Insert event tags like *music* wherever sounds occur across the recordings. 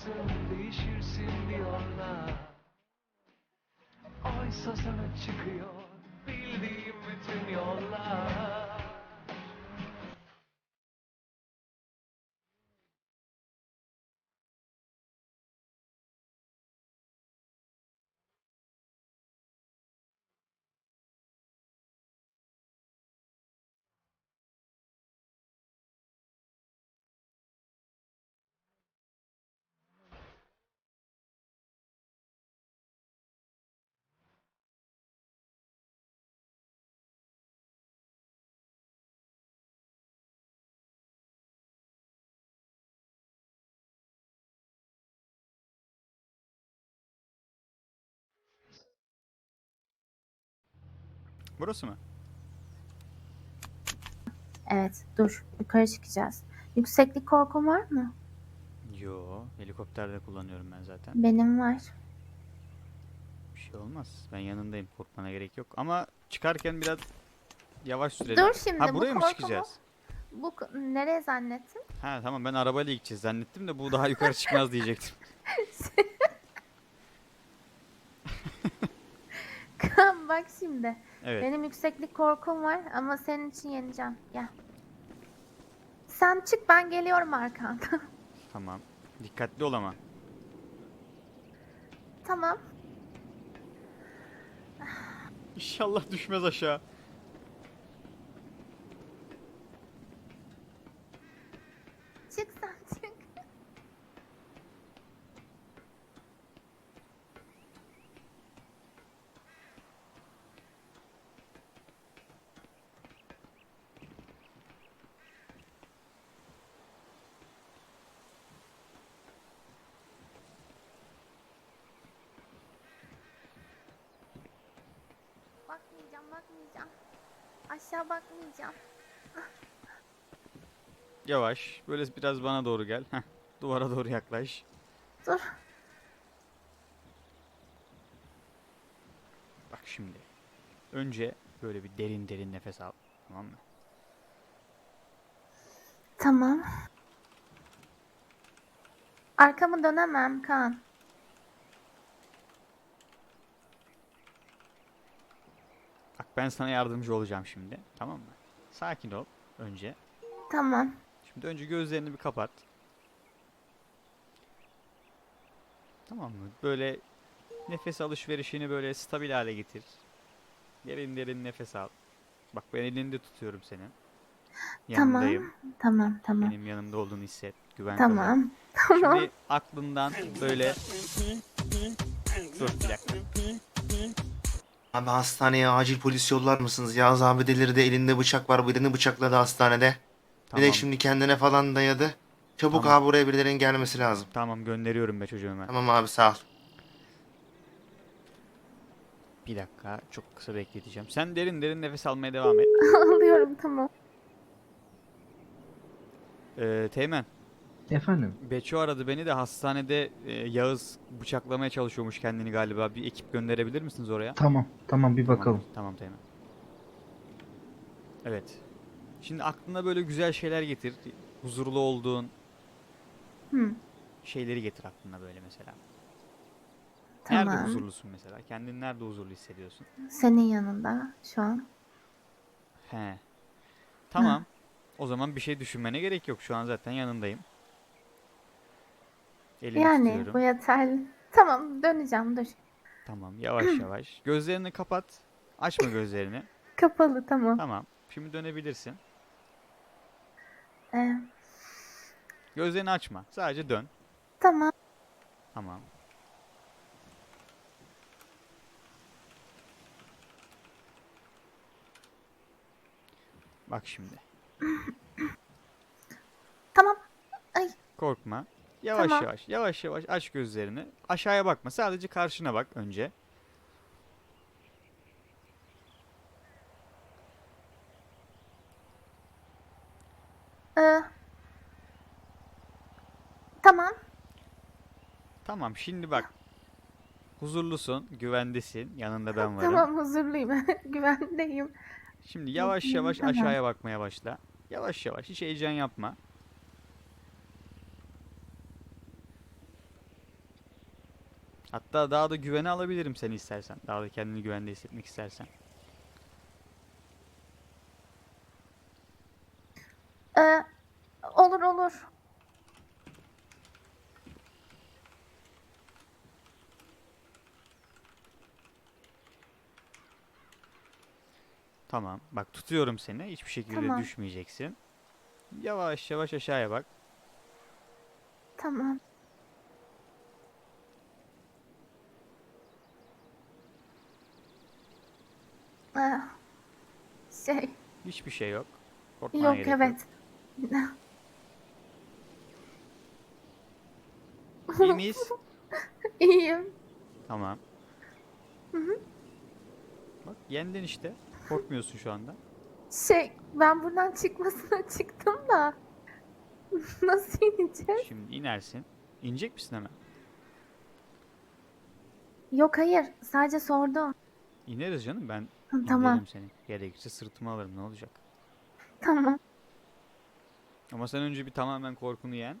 başındasın Değişirsin diyorlar. Oysa sana çıkıyor Bildiğim bütün yollar Burası mı? Evet, dur. Yukarı çıkacağız. Yükseklik korkun var mı? Yo, helikopterde kullanıyorum ben zaten. Benim var. Bir şey olmaz. Ben yanındayım. Korkmana gerek yok. Ama çıkarken biraz yavaş sürelim. Dur şimdi Ha bu buraya mı korkumu- çıkacağız? Bu nereye zannettin? Ha tamam ben arabayla gideceğiz zannettim de bu daha yukarı çıkmaz *laughs* diyecektim. Kaan bak şimdi. Evet. Benim yükseklik korkum var ama senin için yeneceğim. Gel. Sen çık ben geliyorum arkandan. *laughs* Tamam. Dikkatli ol ama. tamam. İnşallah düşmez aşağı. Çık sen çık. Bakmayacağım, bakmayacağım. Aşağı bakmayacağım. Yavaş. Böyle biraz bana doğru gel. Heh. Duvara doğru yaklaş. Dur. Bak şimdi. Önce böyle bir derin derin nefes al. Tamam mı? Tamam. Arkamı dönemem Kaan. Ben sana yardımcı olacağım şimdi. Tamam mı? Sakin ol. Önce. Tamam. Şimdi önce gözlerini bir kapat. Tamam mı? Böyle nefes alışverişini böyle stabil hale getir. Derin derin nefes al. Bak ben elinde tutuyorum. Tamam. Yanındayım. Tamam, tamam. Benim yanımda olduğunu hisset. Güven kazan. Tamam. Tamam. Şimdi aklından böyle... Dur bir dakika. Abi hastaneye acil polis yollar mısınız? Yağız abi delirdi elinde bıçak var birini bıçakladı hastanede. Bir Tamam. de şimdi kendine falan dayadı. Çabuk Tamam. abi buraya birilerinin gelmesi lazım. Tamam gönderiyorum be çocuğuma. Tamam abi sağ ol. Bir dakika çok kısa bekleteceğim. Sen derin derin nefes almaya devam et. *laughs* Alıyorum tamam. Ee, Teğmen, Efendim? Beço aradı beni de hastanede e, Yağız bıçaklamaya çalışıyormuş kendini galiba. Bir ekip gönderebilir misiniz oraya? Tamam, tamam bir Tamam, bakalım. Tamam Teğmen. Evet. Şimdi aklına böyle güzel şeyler getir. Huzurlu olduğun Hı. şeyleri getir aklına böyle mesela. Nerede Tamam. huzurlusun mesela? Kendini nerede huzurlu hissediyorsun? Senin yanında şu an. He. Tamam. O zaman bir şey düşünmene gerek yok. Şu an zaten yanındayım. Elini yani tutuyorum. bu yeterli. Tamam döneceğim dur. Tamam. Yavaş *clears throat* yavaş. Gözlerini kapat. Açma gözlerini. Kapalı tamam. Tamam. Şimdi dönebilirsin. Ee, Gözlerini açma. Sadece dön. tamam. Tamam. Bak şimdi. *clears throat* Tamam. Korkma. Yavaş Tamam. yavaş, yavaş yavaş aç gözlerini. Aşağıya bakma. Sadece karşına bak önce. Ee, tamam. Tamam, şimdi bak. Huzurlusun, güvendesin. Yanında ben varım. Tamam huzurluyum. *laughs* Güvendeyim. Şimdi yavaş yavaş tamam. aşağıya bakmaya başla. Yavaş yavaş, hiç heyecan yapma. Hatta daha da güvene alabilirim seni istersen. Daha da kendini güvende hissetmek istersen. Ee, olur olur. Tamam. Bak tutuyorum seni. Hiçbir şekilde Tamam. düşmeyeceksin. Yavaş yavaş aşağıya bak. Tamam. Ee, şey, Hiçbir şey yok. Korkmana yok gerek evet. İyi miyiz? *laughs* İyiyim. Tamam. Bak yendin işte. Korkmuyorsun şu anda. Şey, ben buradan çıkmasına *laughs* çıktım da. *laughs* Nasıl ineceğiz? Şimdi inersin. İnecek misin hemen? Yok hayır, sadece sordum. İneriz canım ben Hı, Tamam, indiririm seni. Gerekirse sırtıma alırım ne olacak. tamam. Ama sen önce bir tamamen korkunu yen.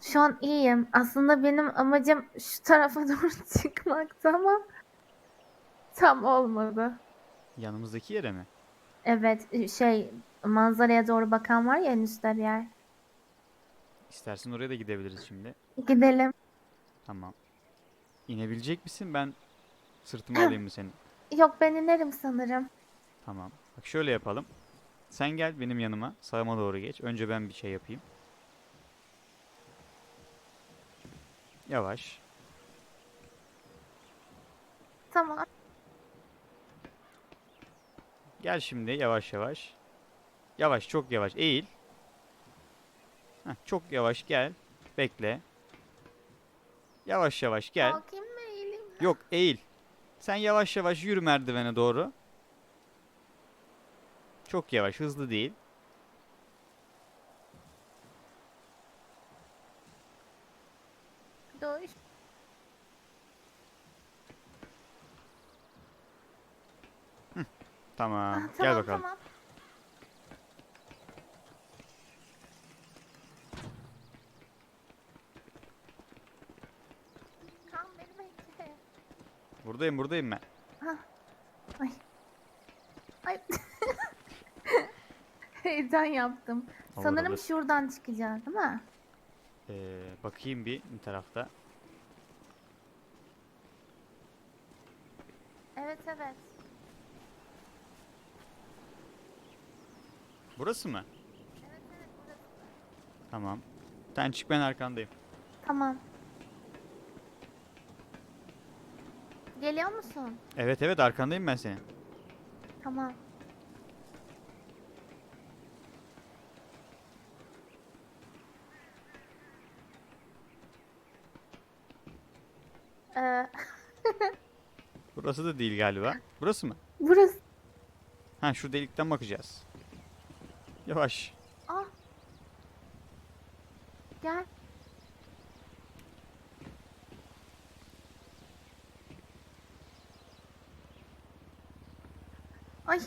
Şu an iyiyim. Aslında benim amacım şu tarafa *laughs* doğru çıkmaktı ama tam olmadı. Yanımızdaki yere mi? Evet, şey manzaraya doğru bakan var ya en üstte bir yer. İstersen oraya da gidebiliriz şimdi. Gidelim. Tamam. İnebilecek misin? Ben sırtıma alayım mı seni? *clears throat* Yok ben inerim sanırım. Tamam. Bak şöyle yapalım. Sen gel benim yanıma. Sağıma doğru geç. Önce ben bir şey yapayım. Yavaş. Tamam. Gel şimdi yavaş yavaş. Yavaş çok yavaş eğil. Heh, çok yavaş gel. Bekle. Yavaş yavaş gel. Kalkayım mı eğileyim mi? Yok eğil. Sen yavaş yavaş yürü merdivene doğru. Çok yavaş hızlı değil. Dur. Tamam. Ah, Gel tamam bakalım. tamam. Kan beni bekle. Buradayım buradayım ben. Ay. Ay. *laughs* Heyecan yaptım. Olur, Sanırım olur. şuradan çıkacağız değil mi? Ee, bakayım bir bir tarafta. Evet evet. Burası mı? Evet evet burası. Tamam. Sen çık ben arkandayım. Tamam. Geliyor musun? Evet evet arkandayım ben senin. Tamam. Ee, *laughs* Burası da değil galiba. Burası mı? burası. Ha şu delikten bakacağız. Yavaş. Ah. Gel. Ay.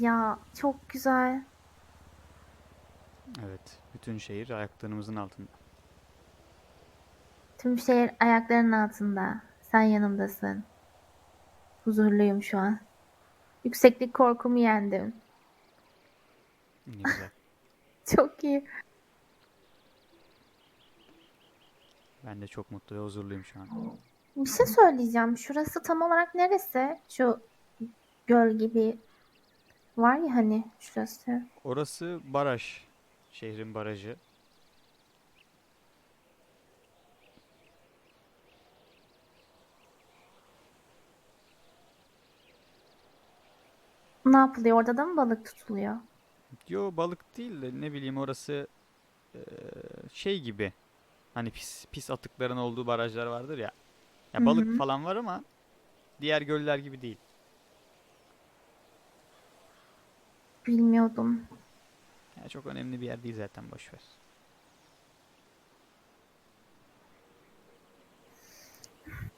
Ya çok güzel. Evet. Bütün şehir ayaklarımızın altında. Tüm şehir ayaklarının altında. Sen yanımdasın. Huzurluyum şu an. Yükseklik korkumu yendim. Ne güzel. *laughs* Çok iyi. Ben de çok mutlu ve huzurluyum şu an. Bir şey söyleyeceğim. Şurası tam olarak neresi? Şu göl gibi var ya hani şurası. Orası baraj. Şehrin barajı. ne yapılıyor? Orada da mı balık tutuluyor? Yo balık değil de ne bileyim orası şey gibi. Hani pis pis atıkların olduğu barajlar vardır ya. Ya balık hı. falan var ama diğer göller gibi değil. Bilmiyordum. Ya çok önemli bir yer değil zaten boş ver.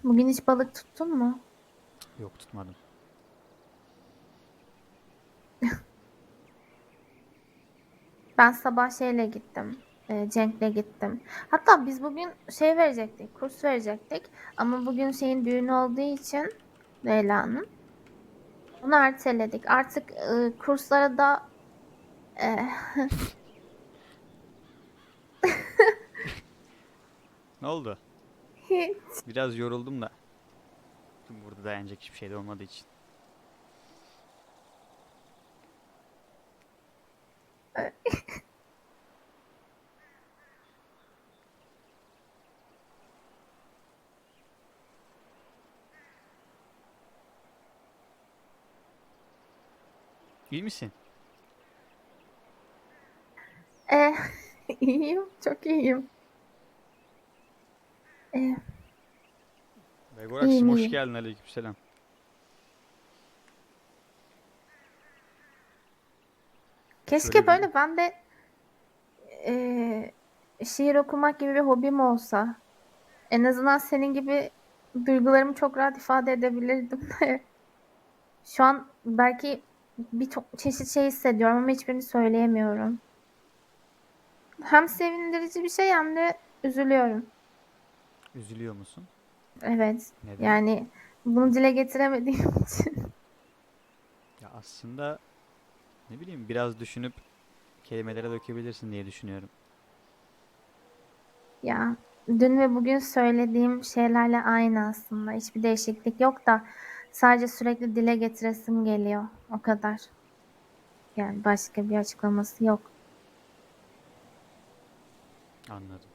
Bugün hiç balık tuttun mu? Yok tutmadım. *laughs* Ben sabah şeyle gittim. e, Cenk'le gittim. Hatta biz bugün şey verecektik, kurs verecektik. Ama bugün şeyin düğünü olduğu için Leyla'nın onu erteledik. Artık e, kurslara da e, *laughs* Ne oldu? hiç Biraz yoruldum da. Burada dayanacak hiçbir şey de olmadığı için. *laughs* İyi misin? e, *laughs* iyiyim, çok iyiyim. E, Begorak'cığım İyiyim, hoş iyiyim. geldin aleykümselam. keşke Şöyle bir- böyle ben de e, şiir okumak gibi bir hobim olsa. En azından senin gibi duygularımı çok rahat ifade edebilirdim de. Şu an belki birçok çeşit şey hissediyorum ama hiçbirini söyleyemiyorum. Hem sevindirici bir şey hem de üzülüyorum. Üzülüyor musun? Evet. Neden? Yani bunu dile getiremediğim *laughs* için. Ya aslında ne bileyim biraz düşünüp kelimelere dökebilirsin diye düşünüyorum. Ya dün ve bugün söylediğim şeylerle aynı aslında. Hiçbir değişiklik yok da sadece sürekli dile getiresim geliyor. O kadar. Yani başka bir açıklaması yok. Anladım.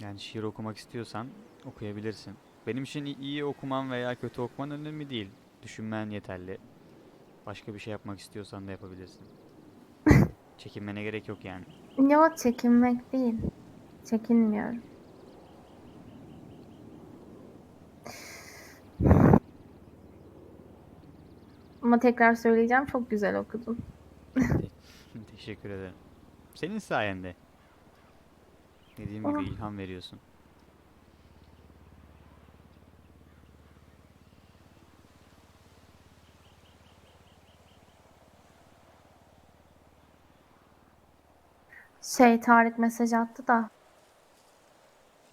Yani şiir okumak istiyorsan okuyabilirsin. Benim için iyi okuman veya kötü okuman önemli değil. Düşünmen yeterli. Başka bir şey yapmak istiyorsan da yapabilirsin. *laughs* Çekinmene gerek yok yani. Yok çekinmek değil. Çekinmiyorum. Ama tekrar söyleyeceğim çok güzel okudun. *laughs* Teşekkür ederim. Senin sayende. Dediğim gibi ilham veriyorsun. Şey Tarık mesaj attı da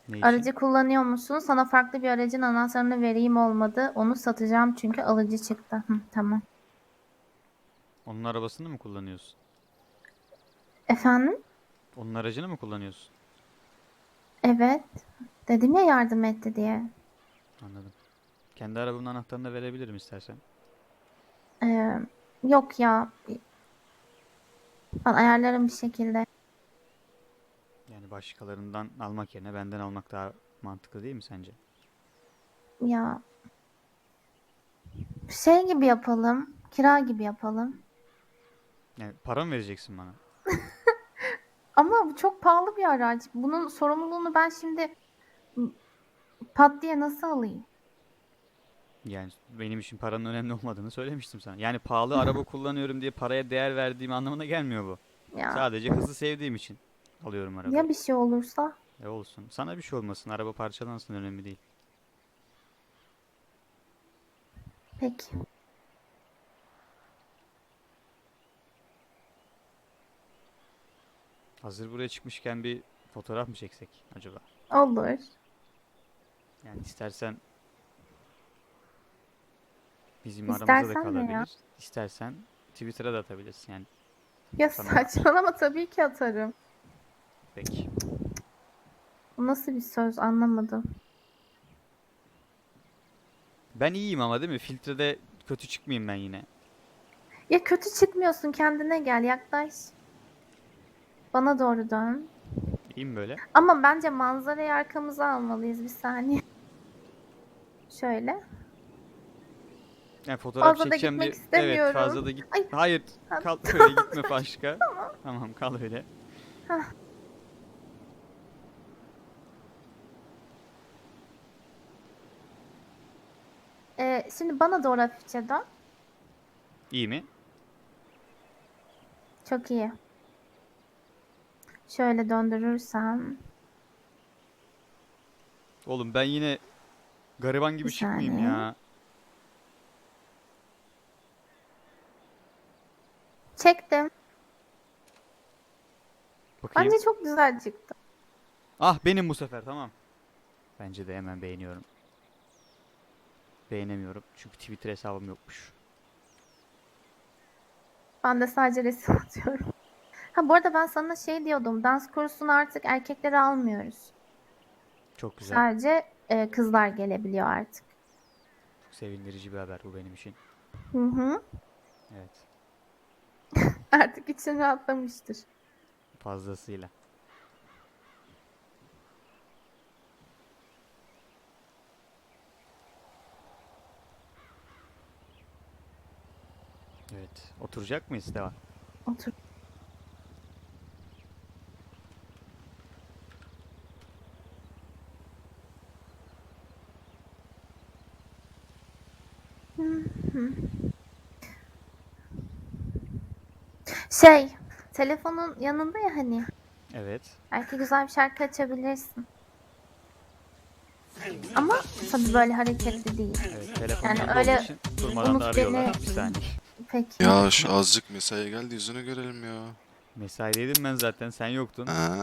Ne için? aracı kullanıyor musun? Sana farklı bir aracın anahtarını vereyim olmadı. Onu satacağım çünkü alıcı çıktı. Hı, tamam. Onun arabasını mı kullanıyorsun? Efendim? Onun aracını mı kullanıyorsun? Evet. Dedim ya yardım etti diye. Anladım. Kendi arabamın anahtarını da verebilirim istersen. Ee, yok ya. Ben ayarlarım bir şekilde. Yani başkalarından almak yerine benden almak daha mantıklı değil mi sence? Ya şey gibi yapalım. Kira gibi yapalım. Yani para mı vereceksin bana? *laughs* Ama bu çok pahalı bir araç. Bunun sorumluluğunu ben şimdi m, pat diye nasıl alayım? Yani benim için paranın önemli olmadığını söylemiştim sana. Yani pahalı araba *laughs* kullanıyorum diye paraya değer verdiğim anlamına gelmiyor bu. Ya, Sadece hızı sevdiğim için alıyorum arabayı. ya bir şey olursa? E olsun. Sana bir şey olmasın. Araba parçalansın önemli değil. Peki. Hazır buraya çıkmışken bir fotoğraf mı çeksek acaba? Olur. Yani istersen bizim aramızda da İstersen ne ya? kalabilir. İstersen Twitter'a da atabilirsin yani. Ya Tamam. saçmalama tabii ki atarım. Peki. Bu nasıl bir söz anlamadım. Ben iyiyim ama değil mi? Filtrede kötü çıkmayayım ben yine. Ya kötü çıkmıyorsun kendine gel yaklaş. Bana doğru dön. İyiyim böyle. Ama bence manzarayı arkamıza almalıyız bir saniye. Şöyle. Yani fotoğraf Fazla da çekeceğim diye. gitmek Evet fazla da git. Ay. Hayır Ha, kal öyle gitme başka. *laughs* Tamam kal öyle. Ee, şimdi bana doğru hafifçe dön. İyi mi? Çok iyi. Şöyle döndürürsem. Oğlum ben yine gariban gibi Bir çıkmayayım saniye. ya. Çektim. Bakayım. Bence çok güzel çıktı. Ah benim bu sefer tamam. Bence de hemen beğeniyorum. Beğenemiyorum çünkü Twitter hesabım yokmuş. Ben de sadece resim *laughs* atıyorum. Ha bu arada ben sana şey diyordum. Dans kursuna artık erkekleri almıyoruz. Çok güzel. Sadece e, kızlar gelebiliyor artık. Çok sevindirici bir haber bu benim için. Hı hı. Evet. *laughs* Artık için rahatlamıştır. Fazlasıyla. Evet. Oturacak mıyız? Devam. Otur. Hı. Şey, telefonun yanında ya hani. Evet. Belki güzel bir şarkı açabilirsin. Ama tabii böyle hareketli değil. Evet. Telefon Yani yanında öyle olduğu için durmadan da unut arıyorlar. beni- Bir saniye. Peki. Ya şu azıcık mesaiye geldi yüzünü görelim ya. Mesaideydim ben zaten. Sen yoktun. Aha,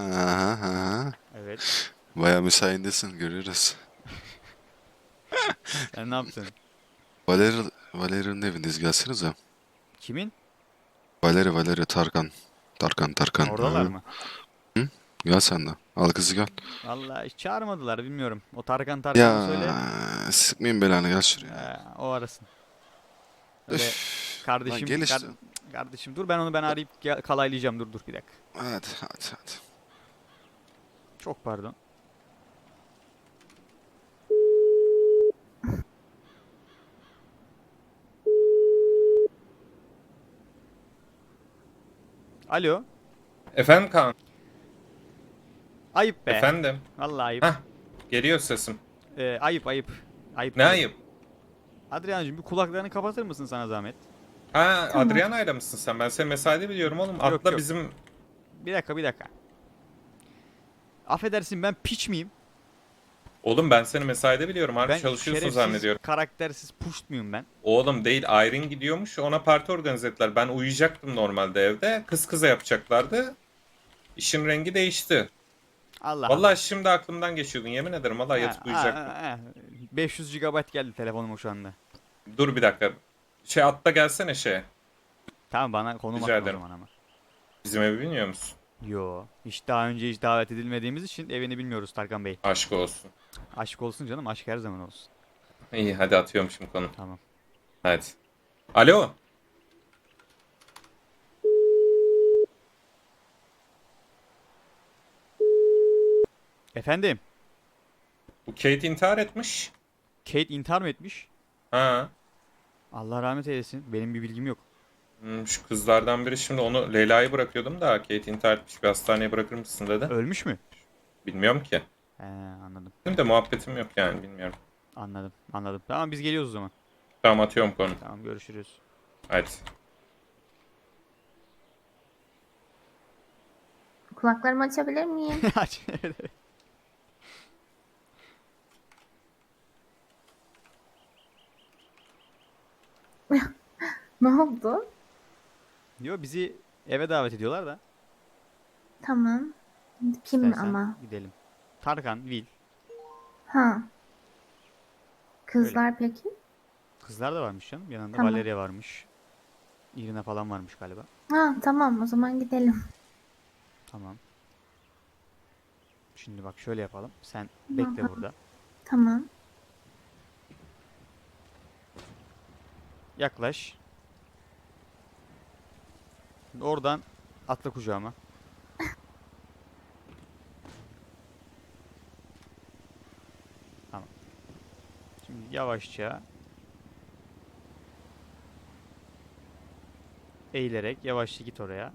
aha. Evet. Baya mesaindesin görüyoruz. Sen ne yaptın? Valeri, Valeri'nin evindeyiz gelsenize. Kimin? Valeri, Valeri, Tarkan. Tarkan, Tarkan. Oradalar Hı. mı? Gel sen de. Al kızı gel. Vallahi hiç çağırmadılar bilmiyorum. O Tarkan Tarkan'ı Ya söyle. sıkmayın belanı gel şuraya. Ee, o arasın. Öyle Üf, kardeşim, lan gel işte. kar- kardeşim dur ben onu ben arayıp gel- kalaylayacağım dur dur bir dakika. Hadi hadi hadi. Çok pardon. Alo. Efendim Kaan? Ayıp be. Efendim? Vallahi ayıp. Hah, geliyor sesim. Ee, ayıp ayıp. Ayıp. Ne ayıp? Adriancığım bir kulaklarını kapatır mısın sana zahmet? Ha, Tamam. Adriana'yla mısın sen? Ben seni mesaide biliyorum oğlum. Atla yok. bizim... Bir dakika bir dakika. Affedersin ben piç miyim? Oğlum ben seni mesaide biliyorum. Harbi Ben çalışıyorsun şerefsiz, zannediyorum. karaktersiz puşt muyum ben? Oğlum değil, Ayrin gidiyormuş. Ona parti organize ettiler. Ben uyuyacaktım normalde evde. Kız kıza yapacaklardı. İşin rengi değişti. Allah Vallahi şimdi aklımdan geçiyordun. Yemin ederim. Vallahi Ha, yatıp ha, uyuyacaktım. ha, ha. 500 GB geldi telefonuma şu anda. Dur bir dakika. Şey atla gelsene şeye. Tamam bana konum Rica atma o zaman ama. Bizim evi bilmiyor musun? Yo. Hiç daha önce hiç davet edilmediğimiz için evini bilmiyoruz Tarkan Bey. Aşk olsun. Aşk olsun canım aşk her zaman olsun. İyi hadi atıyorum şimdi konu. Tamam. Hadi. Alo. Efendim. Bu Kate intihar etmiş. Kate intihar mı etmiş? Ha. Allah rahmet eylesin. Benim bir bilgim yok. Hmm, şu kızlardan biri şimdi onu Leyla'yı bırakıyordum da Kate intihar etmiş bir hastaneye bırakır mısın dedi. Ölmüş mü? Bilmiyorum ki. He anladım. Benim de muhabbetim yok yani bilmiyorum. Anladım. Anladım. Tamam biz geliyoruz o zaman. Tamam atıyorum konu. Tamam görüşürüz. Hadi. Kulaklarımı açabilir miyim? *laughs* Aç. Evet, evet. ne oldu? Yo bizi eve davet ediyorlar da. Tamam. Kim İstersen ama? Gidelim. Tarkan, Will. Ha. Kızlar peki? Kızlar da varmış canım. Yanında Tamam. Valeria varmış. Irina falan varmış galiba. Ha tamam o zaman gidelim. Tamam. Şimdi bak şöyle yapalım. Sen bekle burada. Tamam. Yaklaş. Şimdi oradan atla kucağıma. yavaşça eğilerek yavaşça git oraya.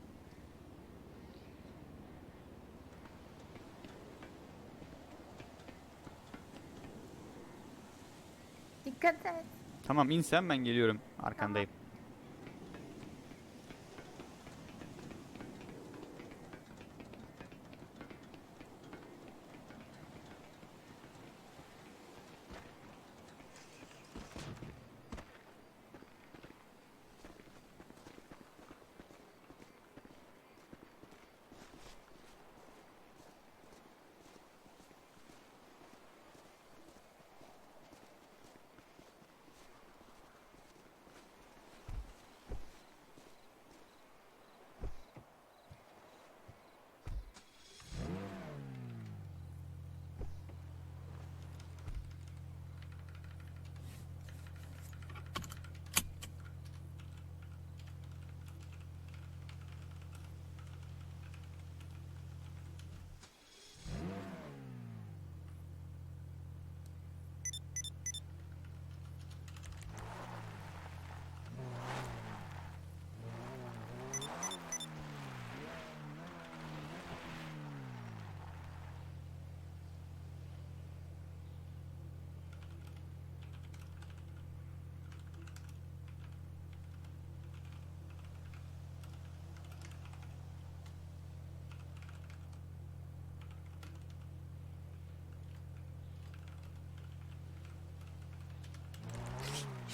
Dikkat et. Tamam in sen ben geliyorum arkandayım.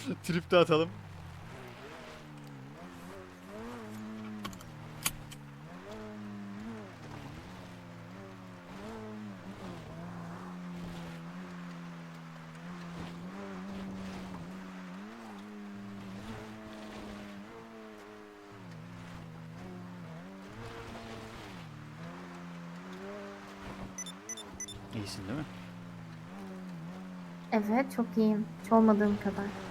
*laughs* Trip de atalım. İyisin değil mi? Evet çok iyiyim. Hiç olmadığım kadar.